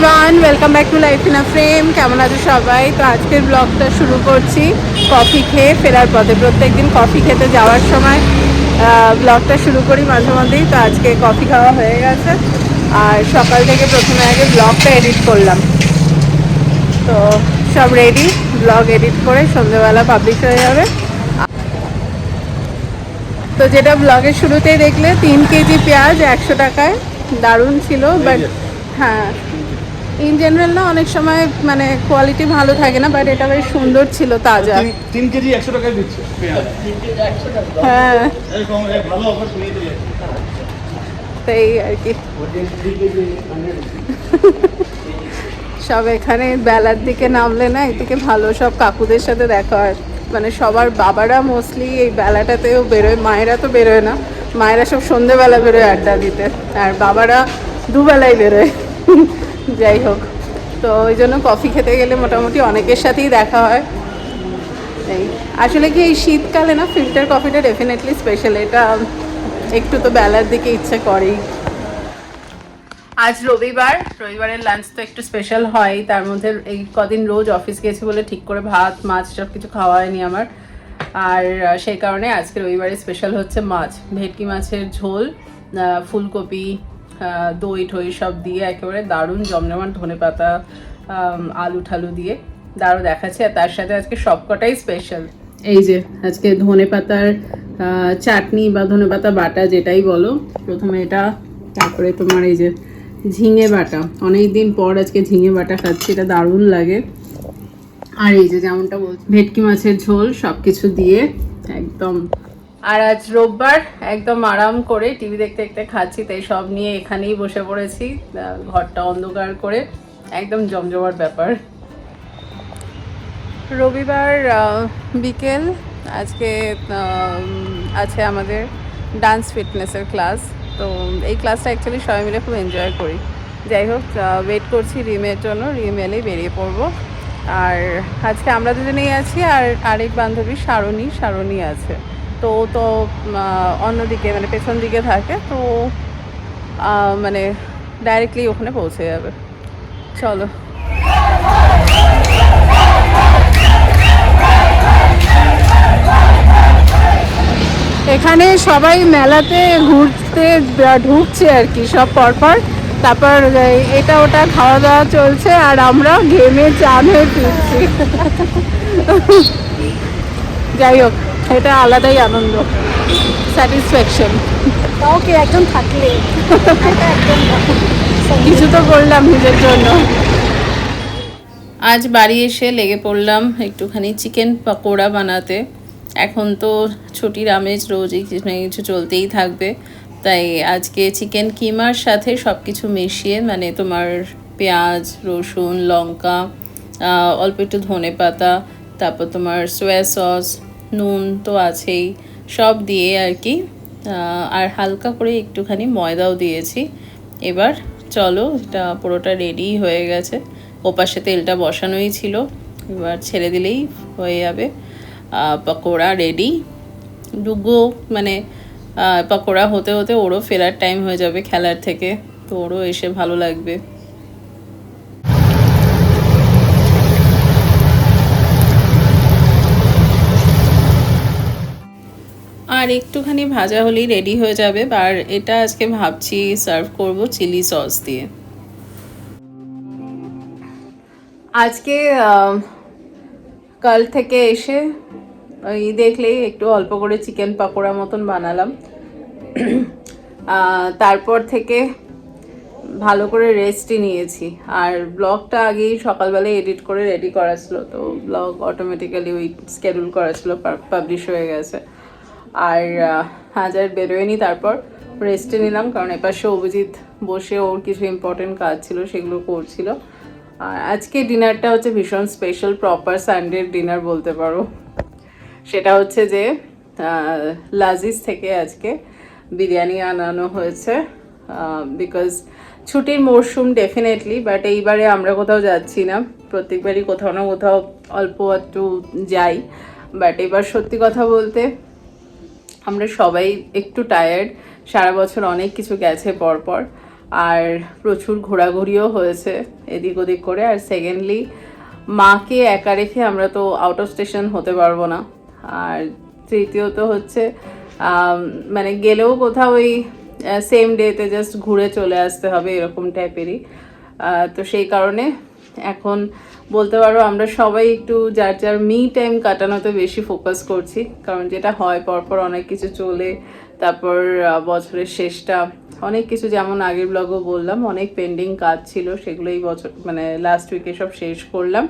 Everyone welcome back to life in a frame কেমন আছো সবাই? তো আজকের ব্লগটা শুরু করছি। কফি খেয়ে ফেরার পথে। প্রত্যেকদিন কফি খেতে যাওয়ার সময় ব্লগটা শুরু করি মাঝে মধ্যেই। তো আজকে কফি খাওয়া হয়ে গেছে। আর সকাল থেকে প্রথমে আগে ব্লগটা এডিট করলাম। তো সব রেডি ব্লগ এডিট করে সন্ধ্যেবেলা পাবলিশ হয়ে যাবে। তো যেটা ব্লগের শুরুতেই দেখলে তিন কেজি পেঁয়াজ একশো টাকায়। দারুণ ছিল বাট হ্যাঁ। ইন জেনারেল না অনেক সময় মানে কোয়ালিটি ভালো থাকে না বাট এটা বেশ সুন্দর ছিল তাজা। তিন- কেজি একশো টাকায় দিচ্ছে। হ্যাঁ। এরকম ভালো অফার শুনিয়ে দিলে তো আর কি। সব এখানে বেলার দিকে নামলে না এদিকে ভালো সব কাকুদের সাথে দেখা হয়। মানে সবার বাবারা মোস্টলি এই বেলাটাতেও বেরোয় মায়েরা তো বেরোয় না। মায়েরা সব সন্ধেবেলা বেরোয় আড্ডা দিতে আর বাবারা দুবেলায় বেরোয়। যাই হোক। তো ওই জন্য কফি খেতে গেলে মোটামুটি অনেকের সাথেই দেখা হয়। এই, আসলে কি এই শীতকালে না ফিল্টার কফিটা ডেফিনেটলি স্পেশাল এটা একটু তো বেলার দিকে ইচ্ছে করেই। আজ রবিবার, রবিবারের লাঞ্চ তো একটু স্পেশাল হয়, তার মধ্যে এই কদিন রোজ অফিস গেছি বলে ঠিক করে ভাত, মাছ সব কিছু খাওয়া হয়নি আমার। আর সেই কারণে আজকে রবিবারে স্পেশাল হচ্ছে মাছ, ভেটকি মাছের ঝোল ফুলকপি দই ঠই সব দিয়ে একেবারে দারুণ জমজমাট ধনে পাতা আলু ঠালু দিয়ে দারুণ দেখাচ্ছে। আর তার সাথে আজকে সবকটাই স্পেশাল এই যে, আজকে ধনে পাতার চাটনি বা ধনে পাতা বাটা যেটাই বলো, প্রথমে এটা, তারপরে তোমার এই যে ঝিঙে বাটা। অনেক দিন পর আজকে ঝিঙে বাটা খাচ্ছি, এটা দারুণ লাগে। আর এই যে যেমনটা বলছি, ভেটকি মাছের ঝোল সব কিছু দিয়ে একদম আর আজ রোববার একদম আরাম করে টিভি দেখতে দেখতে খাচ্ছি, তাই সব নিয়ে এখানেই বসে পড়েছি ঘরটা অন্ধকার করে, একদম জমজমার ব্যাপার। রবিবার বিকেল, আজকে আছে আমাদের ডান্স ফিটনেসের ক্লাস তো এই ক্লাসটা অ্যাকচুয়ালি সবাই মিলে খুব এনজয় করি। যাই হোক ওয়েট করছি রিমের জন্য, রিম এলেই বেরিয়ে পড়ব। আর আজকে আমরা দুজনেই আছি, আর আরেক বান্ধবী সারণী সারণী আছে। তো ও তো অন্যদিকে মানে পেছন দিকে থাকে, তো মানে ডাইরেক্টলি ওখানে পৌঁছে যাবে। চলো। এখানে সবাই মেলাতে ঘুরতে ঢুকছে আর কি, সব পরপর। তারপর এটা ওটা খাওয়া দাওয়া চলছে, আর আমরা ঘেমে চান হয়ে ফিরছি। যাই হোক। এটা আলাদাই আনন্দ স্যাটিসফ্যাকশন তাও কি একজন থাকলে। এটা একদম কিছু তো করলাম নিজের জন্য। আজ বাড়ি এসে লেগে পড়লাম একটুখানি চিকেন পকোড়া বানাতে। এখন তো ছুটির আমেজ রোজই কিছু না কিছু চলতেই থাকবে। তাই আজকে চিকেন কিমার সাথে সব কিছু মিশিয়ে মানে তোমার পেঁয়াজ রসুন লঙ্কা অল্প একটু ধনে পাতা তারপর তোমার সোয়া সস নুন তো আছেই, সব দিয়ে আর কি আর হালকা করে একটুখানি ময়দাও দিয়েছি। এবার চলো, এটা পুরোটা রেডি হয়ে গেছে। ওপাশে তেলটা বসানোই ছিল, এবার ছেড়ে দিলেই হয়ে যাবে। পকোড়া রেডি ডুগো মানে পকোড়া হতে হতে ওরও ফেরার টাইম হয়ে যাবে খেলার থেকে, তো ওরও এসে ভালো লাগবে। আর একটুখানি ভাজা হলেই রেডি হয়ে যাবে। আর এটা আজকে ভাবছি সার্ভ করব চিলি সস দিয়ে। আজকে কাল থেকে এসে ওই দেখলেই একটু অল্প করে চিকেন পাকোড়া মতন বানালাম। তারপর থেকে ভালো করে রেস্টই নিয়েছি। আর ব্লগটা আগেই সকালবেলায় এডিট করে রেডি করা ছিল, তো ব্লগ অটোমেটিক্যালি ওই স্কেডিউল করা ছিল পাবলিশ হয়ে গেছে। আর হাজার আর বেরোয়নি তারপর রেস্টে নিলাম, কারণ এপাশে অভিজিৎ বসে ওর কিছু ইম্পর্টেন্ট কাজ ছিল, সেগুলো করছিল। আর আজকে ডিনারটা হচ্ছে ভীষণ স্পেশাল প্রপার সানডের ডিনার বলতে পারো। সেটা হচ্ছে যে লাজিজ থেকে আজকে বিরিয়ানি আনানো হয়েছে বিকজ ছুটির মরশুম ডেফিনেটলি বাট এইবারে আমরা কোথাও যাচ্ছি না। প্রত্যেকবারই কোথাও না কোথাও অল্প একটু যাই বাট এবার সত্যি কথা বলতে আমরা সবাই একটু টায়ার্ড সারা বছর অনেক কিছু গেছে পরপর, আর প্রচুর ঘোরাঘুরিও হয়েছে এদিক ওদিক করে, আর সেকেন্ডলি মাকে একা রেখে আমরা তো আউট অফ স্টেশন হতে পারব না। আর তৃতীয়ত হচ্ছে মানে গেলেও কোথাও ওই সেম ডেতে জাস্ট ঘুরে চলে আসতে হবে এরকম টাইপেরই তো সেই কারণে এখন বলতে পারো, আমরা সবাই একটু যার যার মি টাইম কাটানোতে বেশি ফোকাস করছি। কারণ যেটা হয়, পরপর অনেক কিছু চলে, তারপর বছরের শেষটা, অনেক কিছু যেমন আগের ব্লগও বললাম, অনেক পেন্ডিং কাজ ছিল, সেগুলো এই বছর মানে লাস্ট উইকে সব শেষ করলাম।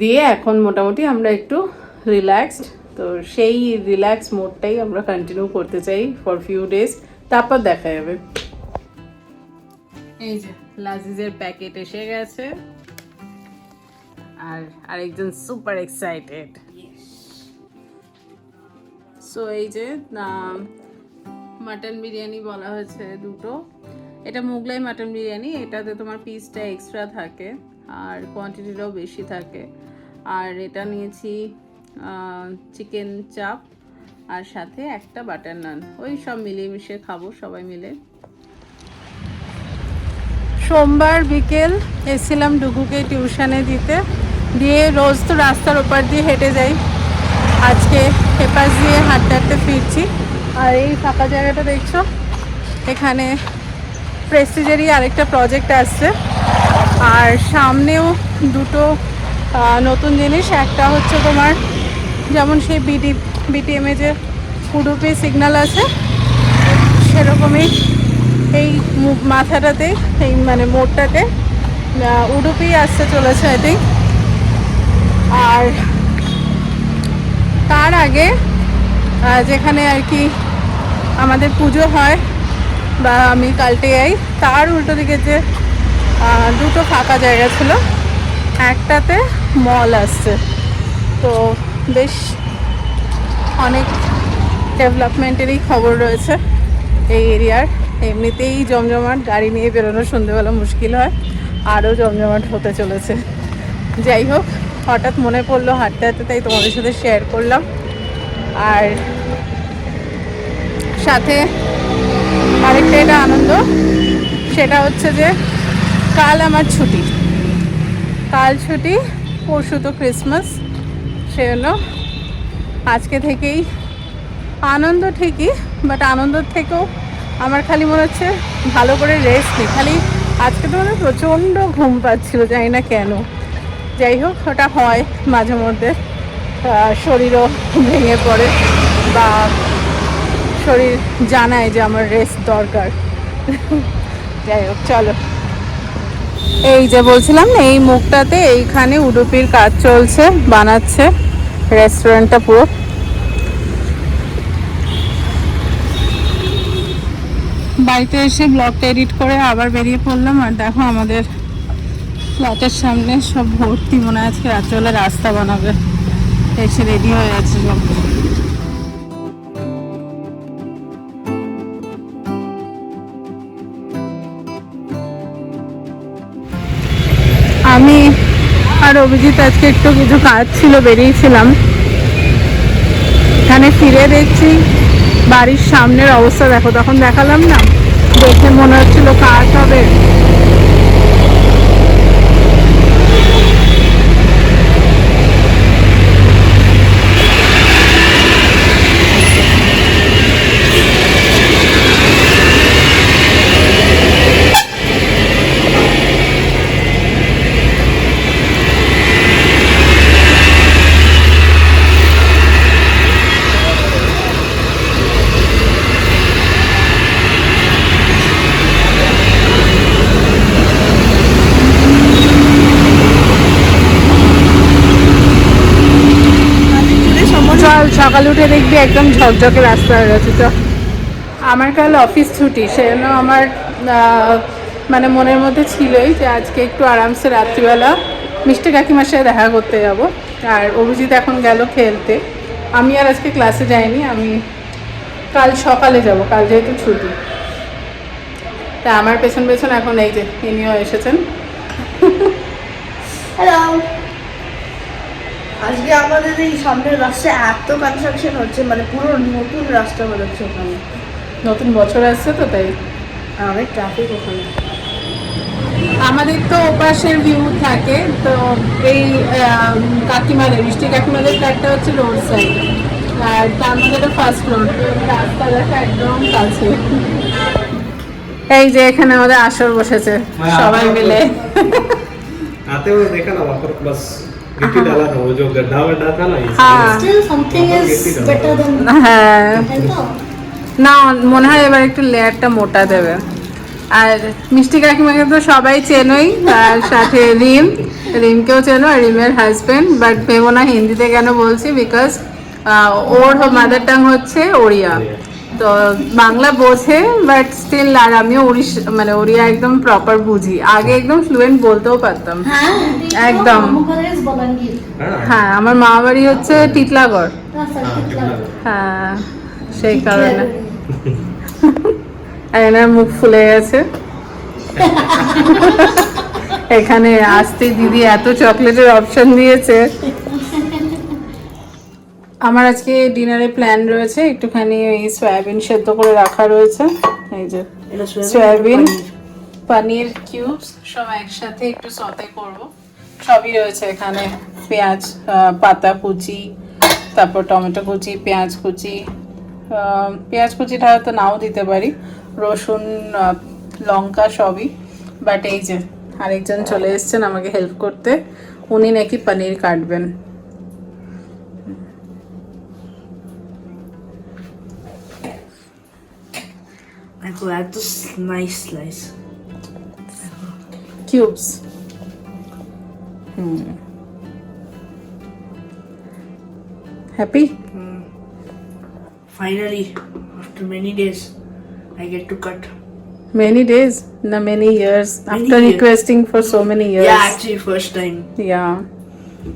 দিয়ে এখন মোটামুটি আমরা একটু রিল্যাক্সড তো সেই রিল্যাক্স মোডটাই আমরা কন্টিনিউ করতে চাই ফর ফিউ ডেজ তারপর দেখা যাবে। এই যে লাজিজের প্যাকেট এসে গেছে। আর আরেকজন সুপার এক্সাইটেড সো এই যে মাটন বিরিয়ানি বলা হয়েছে দুটো। এটা মোগলাই মাটন বিরিয়ানি এটাতে তোমার পিসটা এক্সট্রা থাকে, আর কোয়ান্টিটিটাও বেশি থাকে। আর এটা নিয়েছি চিকেন চাপ আর সাথে একটা বাটার নান ওই সব মিলিয়ে মিশিয়ে খাব সবাই মিলে। সোমবার বিকেল এসেছিলাম ডুগুকে টিউশনে দিতে। দিয়ে রোজ তো রাস্তার ওপার দিয়ে হেঁটে যাই। আজকে এপাশ দিয়ে হাঁটতে হাঁটতে ফিরছি। আর এই ফাঁকা জায়গাটা দেখছ? এখানে প্রেস্টিজেরই আরেকটা প্রজেক্ট আসছে। আর সামনেও দুটো নতুন জিনিস। একটা হচ্ছে তোমার, যেমন সেই বিডি বিটিএমে যে উডুপি সিগন্যাল আছে, সেরকমই এই মাথাটাতে এই মানে মোড়টাতে উডুপি আসতে চলেছে আই থিঙ্ক আর তার আগে যেখানে আর কি আমাদের পুজো হয়, বা আমি কালটে যাই তার উল্টো দিকে যে দুটো ফাঁকা জায়গা ছিল, একটাতে মল আসছে। তো বেশ অনেক ডেভেলপমেন্টেরই খবর রয়েছে এই এরিয়ার। এমনিতেই জমজমাট গাড়ি নিয়ে বেরোনো সন্ধেবেলা মুশকিল হয়, আরও জমজমাট হতে চলেছে। যাই হোক হঠাৎ মনে পড়ল হাঁটতে হাঁটতে, তাই তোমাদের সাথে শেয়ার করলাম। আর সাথে আরেকটা এটা আনন্দ, সেটা হচ্ছে যে কাল আমার ছুটি। কাল ছুটি, পরশু তো ক্রিসমাস সেজন্য আজকে থেকেই আনন্দ ঠিকই বাট আনন্দ থেকেও আমার খালি মনে হচ্ছে ভালো করে রেস্ট নেই। খালি আজকে তো মানে প্রচণ্ড ঘুম পাচ্ছিল, জানি না কেন। যাই হোক, ওটা হয় মাঝে মধ্যে। শরীরও ভেঙে পড়ে বা শরীর জানায় যে আমার রেস্ট দরকার। যাই হোক, চলো। এই যে বলছিলাম না, এই মুখটাতে এইখানে উডুপির কাজ চলছে, বানাচ্ছে রেস্টুরেন্টটা পুরো। বাড়িতে এসে ব্লগটা এডিট করে আবার বেরিয়ে পড়লাম, আর দেখো আমাদের ফ্ল্যাটের সামনে সব ভর্তি মনে আজকে রাত্রেবেলা রাস্তা বানাবে। এসে রেডি হয়ে আছে সব। আমি আর অভিজিৎ আজকে একটু কিছু কাজ ছিল, বেরিয়েছিলাম। এখানে ফিরে দেখছি, বাড়ির সামনের অবস্থা দেখো, তখন দেখালাম না। দেখে মনে হচ্ছিল কাজ হবে চল সকালে উঠে দেখবি একদম ঝকঝকে রাস্তা হয়ে গেছে। তো আমার কাল অফিস ছুটি, সেজন্য আমার মানে মনের মধ্যে ছিলই যে আজকে একটু আরামসে রাত্রিবেলা মিষ্টি কাকিমার সাথে দেখা করতে যাব। আর অভিজিৎ এখন গেল খেলতে। আমি আর আজকে ক্লাসে যাইনি, আমি কাল সকালে যাব, কাল যেহেতু ছুটি। তা আমার পেছন পেছন এখন এই যে ইনিও এসেছেন। হ্যালো আজকে আমাদের এই সামনের রাস্তায় এত কনস্ট্রাকশন হচ্ছে মানে পুরো নতুন রাস্তা বেরোচ্ছে ওখানে। নতুন বছর আসছে তো তাই? হ্যাঁ, অনেক ট্রাফিক ওখানে। আমাদের তো ওপাশের ভিউ থাকে তো এই কাকিমাদের মিষ্টি কাকিমাদের ফ্ল্যাটটা হচ্ছে রোড সাইড আর তার মধ্যে তো ফার্স্ট ফ্লোর রাস্তা দেখা একদম কাছে। এই যে এখানে আমাদের আসর বসেছে মানে সবাই মিলে। রাতেও দেখে না বাস गिट्टी डाला था वो जो गड्ढा वड्ढा था ना इसमें हाँ still something is better than হ্যাঁ তাই তো না মনে হয় এবার একটু লেয়ারটা মোটা দেবে আর মিষ্টি কাকিমাকে তো সবাই চেনই আর সাথে রিম রিমকেও চেনো আর রিমের হাজবেন্ড বাট ভেবো না হিন্দিতে কেন বলছি বিকজ ওর মাদার টাং হচ্ছে ওড়িয়া তো বাংলা বোঝে বাট স্টিল আর আমিও উড়িষ মানে ওড়িয়া একদম প্রপার বুঝি। আগে একদম ফ্লুয়েন্ট বলতেও পারতাম। হ্যাঁ একদম। হ্যাঁ আমার মা বাড়ি হচ্ছে টিটলাগড় হ্যাঁ হ্যাঁ সেই কারণে। এনার মুখ ফুলে গেছে। এখানে আসতে দিদি এত চকলেটের অপশন দিয়েছে। আমার আজকে ডিনারে প্ল্যান রয়েছে একটুখানি ওই সয়াবিন সেদ্ধ করে রাখা রয়েছে। এই যে সয়াবিন পনির। কিউবস সব একসাথে একটু সতে করব। সবই রয়েছে এখানে পেঁয়াজ পাতা কুচি তারপর টমেটো কুচি পেঁয়াজ কুচি। পেঁয়াজ কুচিটা হয়তো নাও দিতে পারি রসুন লঙ্কা সবই। বাট এই যে আরেকজন চলে এসছেন আমাকে হেল্প করতে উনি নাকি পনির কাটবেন। I could add this nice slice. Cubes happy Finally, after many days, I get to cut. Many days, na many years. After years. requesting for so many years. Yeah, actually, first time. Yeah.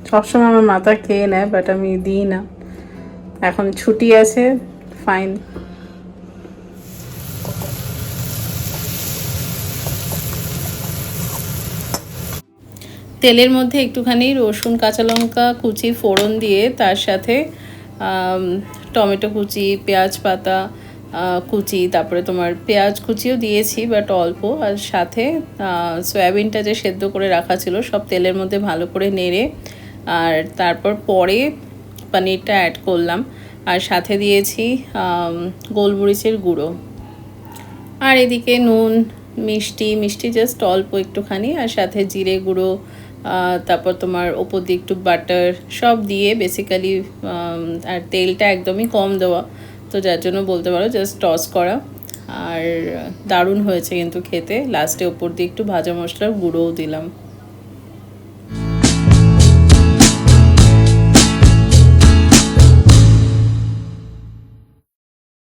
সবসময় আমার মাথা খেয়ে নেয় but আমি দিই না এখন ছুটি আছে ফাইন তেলের মধ্যে একটুখানি রসুন, কাঁচা লঙ্কা কুচি, ফোড়ন দিয়ে তার সাথে টমেটো কুচি, পেঁয়াজ পাতা কুচি, তারপরে তোমার পেঁয়াজ কুচিও দিয়েছি বাট অল্প। আর সাথে সয়াবিনটা যে সেদ্ধ করে রাখা ছিল, সব তেলের মধ্যে ভালো করে নেড়ে, আর তারপর পরে পনিরটা অ্যাড করলাম। আর সাথে দিয়েছি গোলমরিচের গুঁড়ো। আর এদিকে নুন, মিষ্টি মিষ্টি জাস্ট অল্প একটুখানি, আর সাথে জিরে গুঁড়ো তারপর তোমার ওপর দিয়ে একটু বাটার সব দিয়ে বেসিক্যালি আর তেলটা একদমই কম দেওয়া। তো যার জন্য বলতে পারো জাস্ট টস করা। আর দারুণ হয়েছে কিন্তু খেতে। লাস্টে ওপর দিয়ে একটু ভাজা মশলার গুঁড়োও দিলাম।